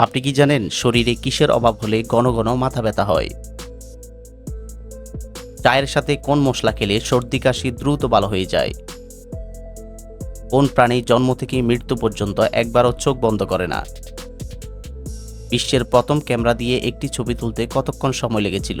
আপনি কি জানেন শরীরে কিসের অভাব হলে ঘন ঘন মাথা ব্যথা হয়? চায়ের সাথে কোন মশলা খেলে সর্দি কাশি দ্রুত ভালো হয়ে যায়? কোন প্রাণী জন্ম থেকে মৃত্যু পর্যন্ত একবারও চোখ বন্ধ করে না? বিশ্বের প্রথম ক্যামেরা দিয়ে একটি ছবি তুলতে কতক্ষণ সময় লেগেছিল?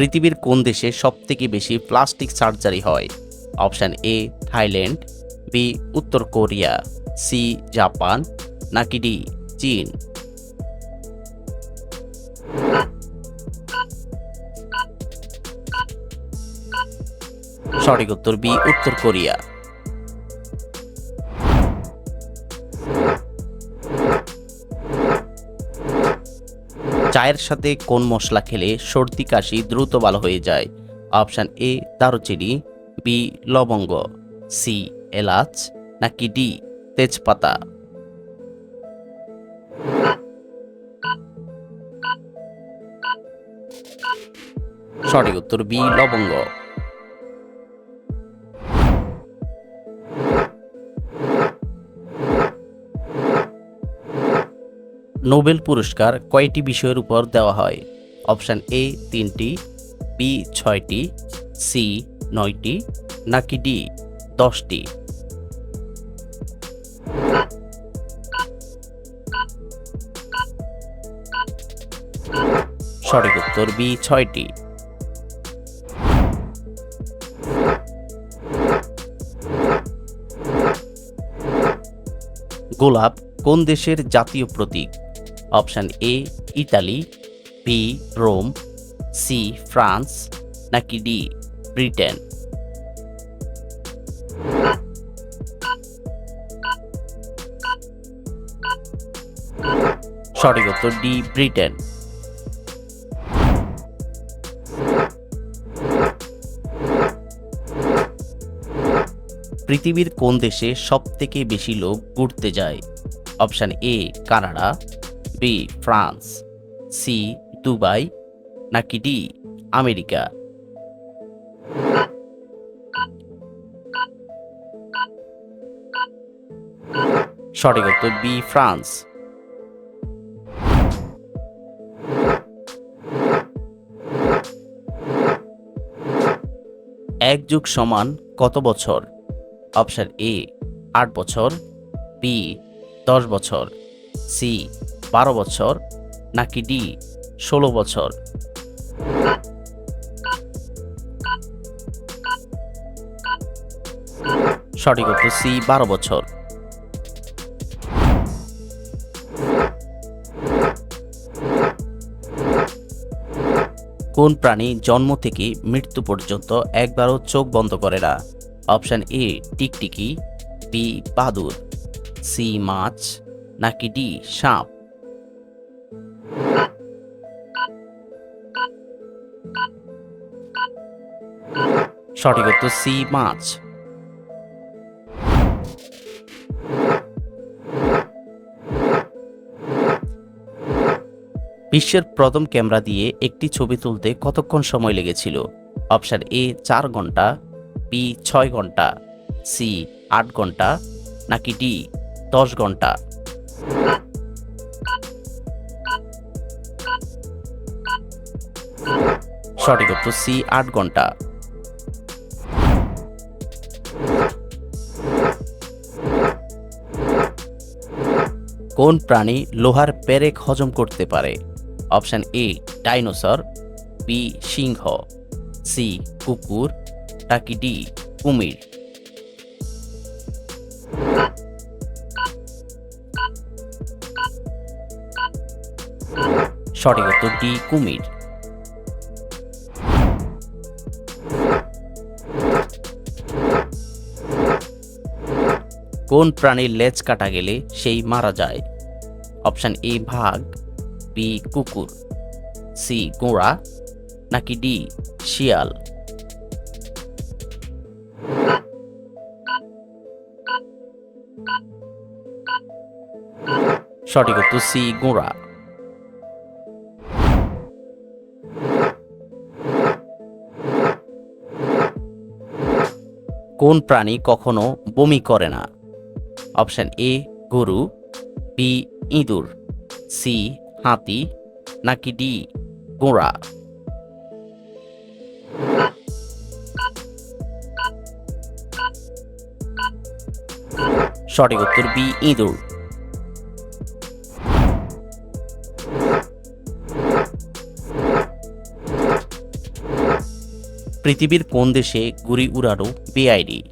পৃথিবীর কোন দেশে সবথেকে বেশি প্লাস্টিক সার্জারি হয়? অপশান এ, থাইল্যান্ড, বি, উত্তর কোরিয়া, সি, জাপান, নাকি ডি, চীন? সঠিক উত্তর বি, উত্তর কোরিয়া। চায়ের সাথে কোন মশলা খেলে সর্দি কাশি দ্রুত ভালো হয়ে যায়? অপশান এ, দারুচিনি, বি, লবঙ্গ, সি, এলাচ, নাকি ডি, তেজপাতা। সঠিক উত্তর বি, লবঙ্গ। নোবেল পুরস্কার কয়টি বিষয়ের উপর দেওয়া হয়? অপশান এ তিনটি বি ছয়টি সি নয়টি, নাকি ডি দশটি? সঠিক উত্তর বি ছয়টি। গোলাপ কোন দেশের জাতীয় প্রতীক? Option A, Italy, B, Rome, C, France, নাকি ডি, ব্রিটেন? সঠিক উত্তর ডি, ব্রিটেন। পৃথিবীর কোন দেশে সব থেকে বেশি লোক ঘুরতে যায়? Option A, Canada. B, France, C, Dubai, নাকি ডি, আমেরিকা? সঠিক উত্তর বি, ফ্রান্স। এক যুগ সমান কত বছর? অপশন এ, আট বছর, বি, দশ বছর, সি বারো বছর, নাকি ডি ষোলো বছর? সঠিক উত্তর সি, বারো বছর। কোন প্রাণী জন্ম থেকে মৃত্যু পর্যন্ত একবারও চোখ বন্ধ করে না? অপশান এ, টিকটিকি, বি, বাদুর, সি, মাছ, নাকি ডি, সাপ? সঠিক উত্তর সি, মাছ। বিশ্বের প্রথম ক্যামেরা দিয়ে একটি ছবি তুলতে কতক্ষণ সময় লেগেছিল? অপশান এ, চার ঘণ্টা, বি, ছয় ঘণ্টা, সি, আট ঘণ্টা, নাকি ডি, দশ ঘণ্টা? সঠিক উত্তর সি, আট ঘণ্টা। কোন প্রাণী লোহার পেরেক হজম করতে পারে? অপশান এ, ডাইনোসর, বি, সিংহ, সি, কুকুর টাকি ডি, কুমির? সঠিক উত্তর ডি, কুমির। কোন প্রাণীর লেজ কাটা গেলে সেই মারা যায়? অপশান এ ভাগ বি, কুকুর, সি গোড়া নাকি ডি, শিয়াল? সঠিক উত্তর সি গোড়া কোন প্রাণী কখনো বমি করে না? অপশন এ, গরু, বি, ইঁদুর, সি, হাতি, নাকি ডি গোড়া সঠিক উত্তর বি, ইঁদুর। পৃথিবীর কোন দেশে গুড়ি উড়ানো বেআইনি?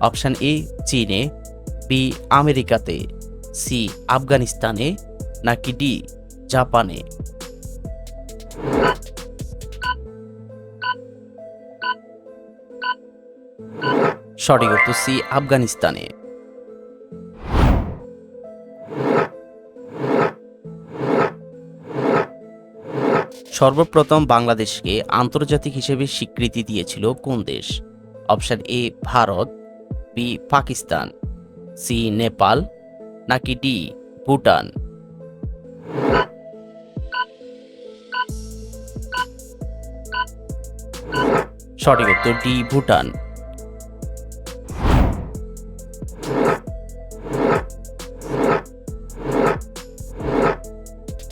অপশান এ, চীনে। বি আমেরিকাতে, সি আফগানিস্তানে, নাকি ডি জাপানে? সঠিক উত্তর সি আফগানিস্তানে। সর্বপ্রথম বাংলাদেশকে আন্তর্জাতিক হিসেবে স্বীকৃতি দিয়েছিল কোন দেশ? Option A Bharat, B Pakistan. C Nepal, নাকি ডি ভুটান? সঠিক উত্তর ডি ভুটান।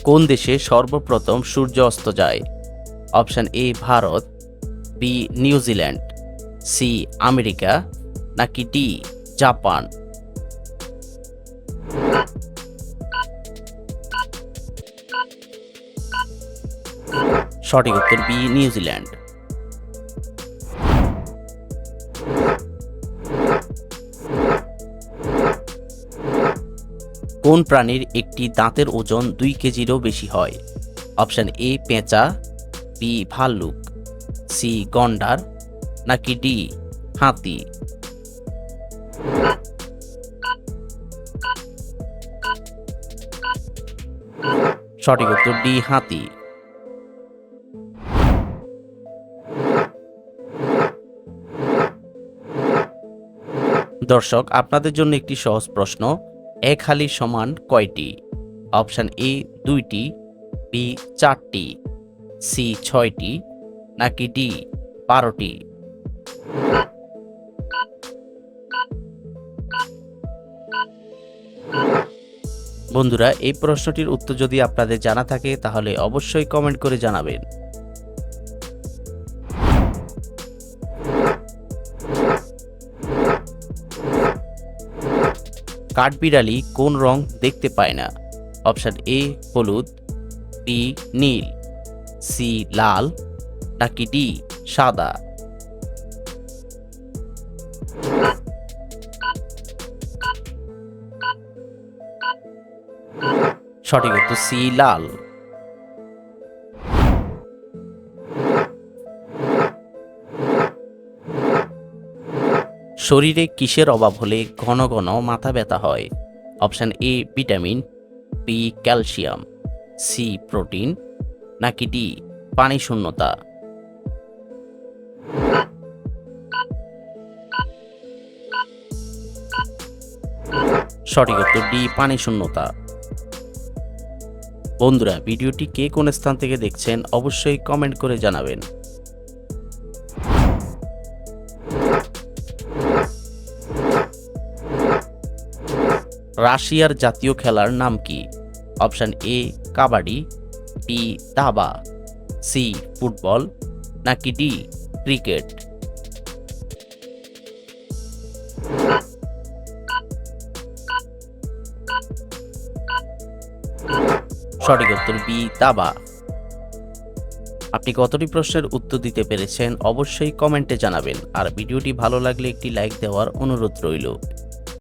কোন দেশে সর্বপ্রথম সূর্য অস্ত যায়? Option A Bharat, B New Zealand, C America, নাকি ডি জাপান? সঠিক উত্তর বি, নিউজিল্যান্ড। কোন প্রাণীর একটি দাঁতের ওজন দুই কেজিরও বেশি হয়? অপশান এ, পেঁচা, বি, ভাল্লুক, সি, গন্ডার, নাকি ডি, হাতি? সঠিক উত্তর ডি, হাতি। দর্শক, আপনাদের জন্য একটি সহজ প্রশ্ন। এক হালি সমান কয়টি? অপশান এ, দুইটি, বি, চারটি, সি, ছয়টি, নাকি ডি, বারোটি? বন্ধুরা, এই প্রশ্নটির উত্তর যদি আপনাদের জানা থাকে, তাহলে অবশ্যই কমেন্ট করে জানাবেন। কাঠবিড়ালি কোন রং দেখতে পায় না? অপশান এ, হলুদ, বি, নীল, সি, লাল, নাকি ডি, সাদা? সঠিক উত্তর সি, লাল। শরীরে কিসের অভাব হলে ঘন ঘন মাথা ব্যথা হয়? Option A, vitamin, B, calcium, C, protein, নাকি ডি, পানি শূন্যতা। সঠিক উত্তর ডি, পানি শূন্যতা। বন্ধুরা, ভিডিওটি কে কোন স্থান থেকে দেখছেন অবশ্যই কমেন্ট করে জানাবেন। রাশিয়ার জাতীয় খেলার নাম কি? অপশান এ, কাবাডি বি দাবা সি ফুটবল, নাকি ডি ক্রিকেট? সঠিক উত্তর বি দাবা। আপনি কতটি প্রশ্নের উত্তর দিতে পেরেছেন অবশ্যই কমেন্টে জানাবেন। আর ভিডিওটি ভালো লাগলে একটি লাইক দেওয়ার অনুরোধ রইল।